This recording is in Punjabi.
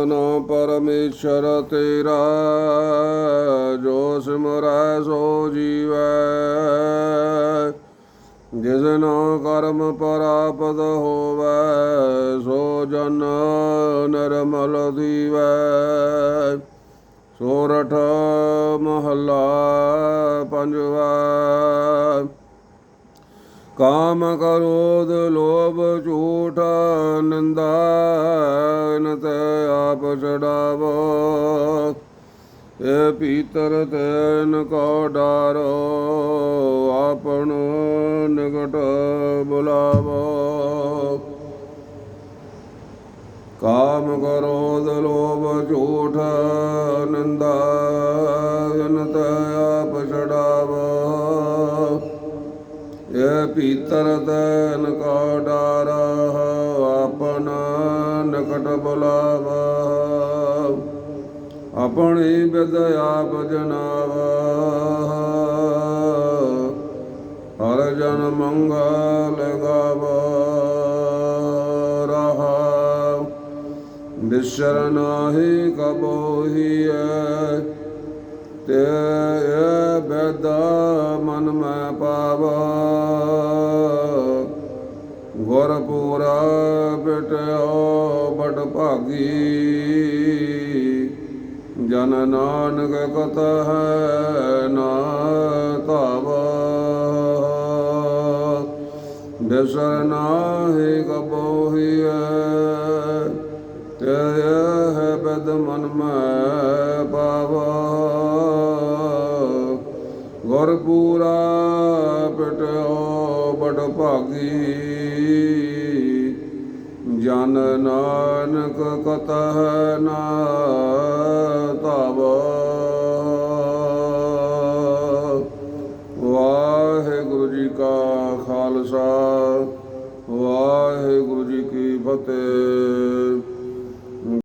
ਨਾ ਪਰਮੇਸ਼ਰ ਤੇਰਾ, ਜੋ ਸਿਮਰੈ ਸੋ ਜੀਵੈ। ਜਿਸਨੋ ਕਰਮ ਪ੍ਰਾਪਤ ਹੋਵੈ, ਸੋ ਜਨ ਨਰਮਲ ਦੀਵੈ ਸੋਰਠ ਮਹੱਲਾ ਪੰਜਵਾ। ਕਾਮ ਕ੍ਰੋਧ ਲੋਭ ਝੂਠ ਨਿੰਦਾ ਤੇ ਆਪ ਛਡਾਵੋ ਏ ਪੀਤਰ, ਤੈਨ ਕੋ ਡਾਰੋ ਆਪਣੋ ਨਿਕਟ ਬੁਲਾਵੋ। ਕਾਮ ਕ੍ਰੋਧ ਲੋਭ ਝੂਠ ਨਿੰਦਾ ਤੇ ਆਪ ਛਡਾਵੋ ਇਹ ਪੀਤਰ ਤੈਨ ਕਾ ਡਾਰ ਆਪਨ ਨਿਕਟ ਬੁਲਾਵਾ। ਆਪਣੀ ਬਿਦ ਆਪ ਜਨਾਵਾ। ਹਰ ਜਨ ਮੰਗਲ ਗਾਵਾ। ਰਹਾ। ਵਿਸਰ ਨਾਹੀ ਕਬੋਹੀਐ। ਤੇ ਬੇਦਾ ਭਾਗੀ। ਜਨ ਨਾਨਕ ਕਤ ਹੈ ਨਾ ਧਾਵਾ। ਦਸਰ ਨਾਹੀ ਕਬੋਹੀਐ ਤੇ ਇਹ ਬਦ ਮਨ ਮੈਂ ਪਾਵਾ। ਗੁਰ ਪੂਰਾ ਪਟਿਓ ਬੜ ਭਾਗੀ। ਜਨ ਨਾਨਕ ਕਤ ਨਾ ਧਾਵਾ ਵਾਹਿਗੁਰੂ ਜੀ ਕਾ ਖਾਲਸਾ ਵਾਹਿਗੁਰੂ ਜੀ ਕੀ ਫਤਿਹ।